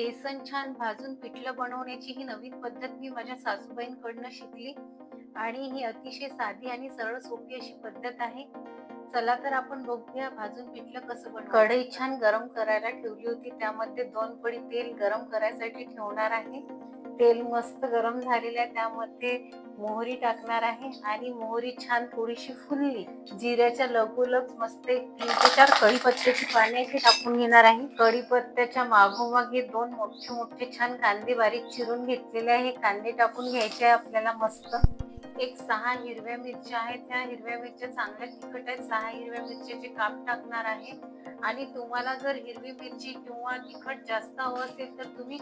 बेसन छान भाजून पिठलं बनवण्याची ही नवीन पद्धत मी माझ्या सासूबाईंकडनं शिकली. आणि ही अतिशय साधी आणि सरळ सोपी अशी पद्धत आहे. चला तर आपण बघूया भाजून पिठलं कसं बनव कढई छान गरम करायला ठेवली होती त्यामध्ये दोन पडी तेल गरम करायसाठी ठेवणार आहे. तेल मस्त गरम झालेलं आहे त्यामध्ये मोहरी टाकणार आहे आणि मोहरी छान थोडीशी फुलली. जिऱ्याच्या लगोलग मस्त एक तीन ते चार कढीपत्त्याची पाने इथे टाकून घेणार आहे. कढीपत्त्याच्या मागोमाग हे दोन मोठे मोठे छान कांदे बारीक चिरून घेतलेले आहे. कांदे टाकून घ्यायचे आहे आपल्याला मस्त. एक सहा हिरव्या मिरच्या आहेत. त्या हिरव्या मिरच्या चांगल्या तिखट आहेत. सहा हिरव्या मिरच्याचे काप टाकणार आहे. आणि तुम्हाला जर हिरवी मिरची किंवा तिखट जास्त हवं असेल तर तुम्ही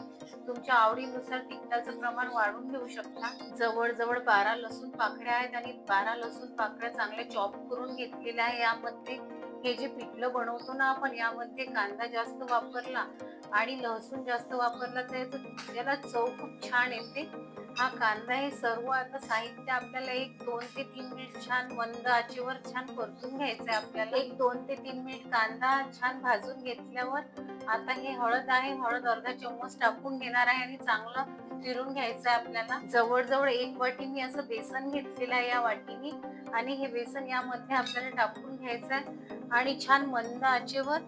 तुमच्या आवडीनुसार तिखटाचं प्रमाण वाढवून घेऊ शकता. जवळजवळ बारा लसूण पाकळ्या आहेत आणि बारा लसूण पाकळ्या चांगल्या चॉप करून घेतलेल्या आहे. यामध्ये हे जे पिठलं बनवतो ना आपण यामध्ये कांदा जास्त वापरला आणि लसूण जास्त वापरला तर त्याला चव खूप छान येते. हा कांदा हे सर्व आता साहित्य आपल्याला एक दोन ते तीन मिनिट छान मंद आचेवर छान परतून घ्यायचं आहे आपल्याला. एक दोन ते तीन मिनिट कांदा छान भाजून घेतल्यावर आता हे हळद आहे हळद अर्धा चम्मच टाकून घेणार आहे आणि चांगलं फिरून घ्यायचं आहे आपल्याला. जवळजवळ एक वाटी मी असं बेसन घेतलेलं आहे या वाटीनी आणि हे बेसन यामध्ये आपल्याला टाकून घ्यायचं आहे आणि छान मंद आचेवर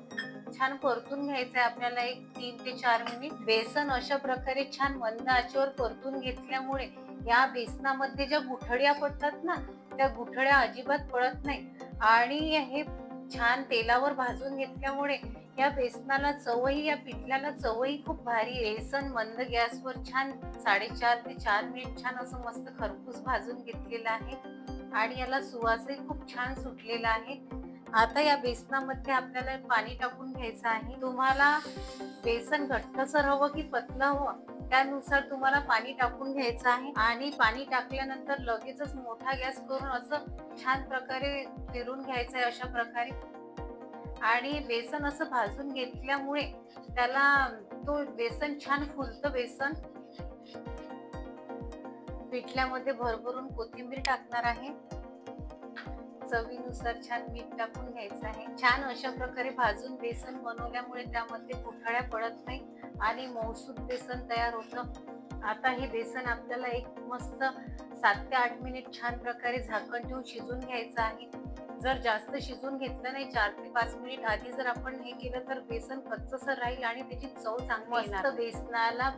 छान परतून घ्यायचं आहे आपल्याला एक तीन ते चार मिनिट. बेसन अशा प्रकारे छान मंद आचेवर परतून घेतल्यामुळे या बेसनामध्ये ज्या गुठळ्या पडतात ना त्या गुठळ्या अजिबात पडत नाही. आणि हे छान तेलावर भाजून घेतल्यामुळे या बेसनाला चवही या पिठल्याला चवही खूप भारी आहे. बेसन मंद गॅसवर छान साडेचार ते चार मिनिट छान असं मस्त खरपूस भाजून घेतलेलं आहे. आणि याला सुवासही खूप छान सुटलेला आहे. आता या बेसनामध्ये आपल्याला पाणी टाकून घ्यायचं आहे. तुम्हाला बेसन घट्टसर हवं की पतलं हवं त्यानुसार तुम्हाला पाणी टाकून घ्यायचं आहे. आणि पाणी टाकल्यानंतर लगेचच मोठा गॅस करून असं छान प्रकारे फिरून घ्यायचं आहे अशा प्रकारे. आणि बेसन असं भाजून घेतल्यामुळे त्याला तो बेसन छान फुलतं बेसन. पिठल्यामध्ये भरभरून कोथिंबीर टाकणार आहे. चवीनुसार छान मीठ टाकून घ्यायचं आहे. छान अशा प्रकारे भाजून बेसन बनवल्यामुळे त्यामध्ये गुठळ्या पडत नाही आणि मौसूद बेसन तयार होतं. आता हे बेसन आपल्याला एक मस्त सात ते आठ मिनिट छान प्रकारे झाकण ठेवून शिजून घ्यायचं आहे. जर जास्त शिजून घेतलं नाही चार ते पाच मिनिट आधी जर आपण हे केलं तर बेसन कच्चसर राहील आणि त्याची चव चांगली बेसनाला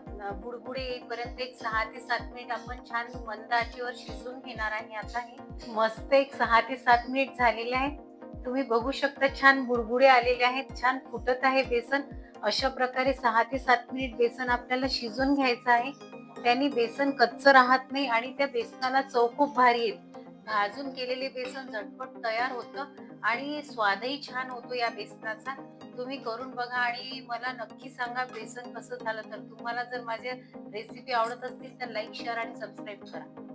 बुडबुडे येईपर्यंत एक सहा ते सात मिनिट आपण छान मंद आचेवर शिजून घेणार आहे आता हे. मस्त एक सहा ते सात मिनिट झालेले आहे. तुम्ही बघू शकता छान बुडबुडे आलेले आहेत छान फुटत आहे बेसन. अशा प्रकारे सहा ते सात मिनिट बेसन आपल्याला शिजून घ्यायचं आहे. त्यांनी बेसन कच्चं राहत नाही आणि त्या बेसनाला चव खूप भारी येते भाजून केलेले बेसन झटपट तयार होतं आणि स्वादही छान होतो या बेसनाचा. तुम्ही करून बघा आणि मला नक्की सांगा बेसन कसं झालं. तर तुम्हाला जर माझ्या रेसिपी आवडत असतील तर लाईक शेअर आणि सबस्क्राईब करा.